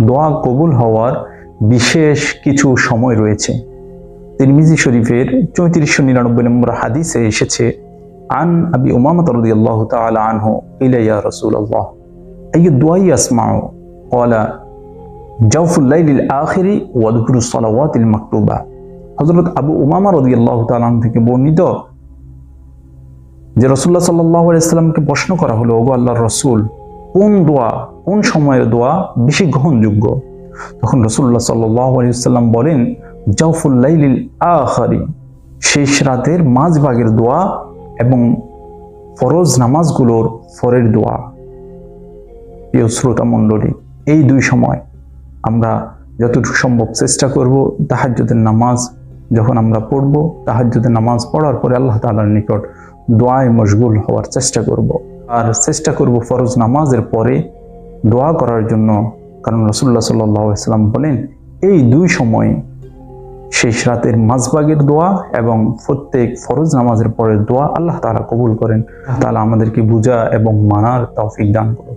দোয়া কবুল হওয়ার বিশেষ কিছু সময় রয়েছে। তিরমিজি শরীফের চৌত্রিশশো নিরানব্বই নম্বর হাদিসে এসেছে, আন আবি উমামত রাদিয়াল্লাহ তাআলা আনহু ইলা ইয়া রাসূলুল্লাহ। আইয়ু দুআই আসমাউ? ক্বালা, জাওফুল লাইলিল আখিরি ওয়া যুকরুস সালাওয়াতিল মাকতুবা। হযরত আবু উমামা রাদিয়াল্লাহু তাআলা আনহু থেকে বর্ণিত যে রাসূলুল্লাহ সাল্লাল্লাহু আলাইহি সাল্লামকে প্রশ্ন করা হলো, ওগো আল্লাহর রাসূল কোন দোয়া, কোন সময়ের দোয়া বেশি গ্রহণযোগ্য? তখন রসুল্লাহ সাল্লাম বলেন জাউফুল লাইলিল আখারি শেষ রাতের মাঝ ভাগের দোয়া এবং ফরজ নামাজগুলোর ফরের দোয়া। প্রিয় শ্রোতা মণ্ডলী, এই দুই সময় আমরা যতটুকু সম্ভব চেষ্টা করব তাহাজ্জুদের নামাজ যখন আমরা পড়ব, তাহাজ্জুদের নামাজ পড়ার পরে আল্লাহ তাআলার নিকট দোয়ায় মশগুল হওয়ার চেষ্টা করব। আর চেষ্টা করব ফরজ নামাজের পরে দোয়া করার জন্য। কারণ রসুল্লাহ সাল্লাম বলেন, এই দুই সময় শেষ রাতের মাঝবাগের দোয়া এবং প্রত্যেক ফরজ নামাজের পরের দোয়া আল্লাহ তালা কবুল করেন। তাহলে আমাদেরকে বুঝা এবং মানার তৌফিক দান করুন।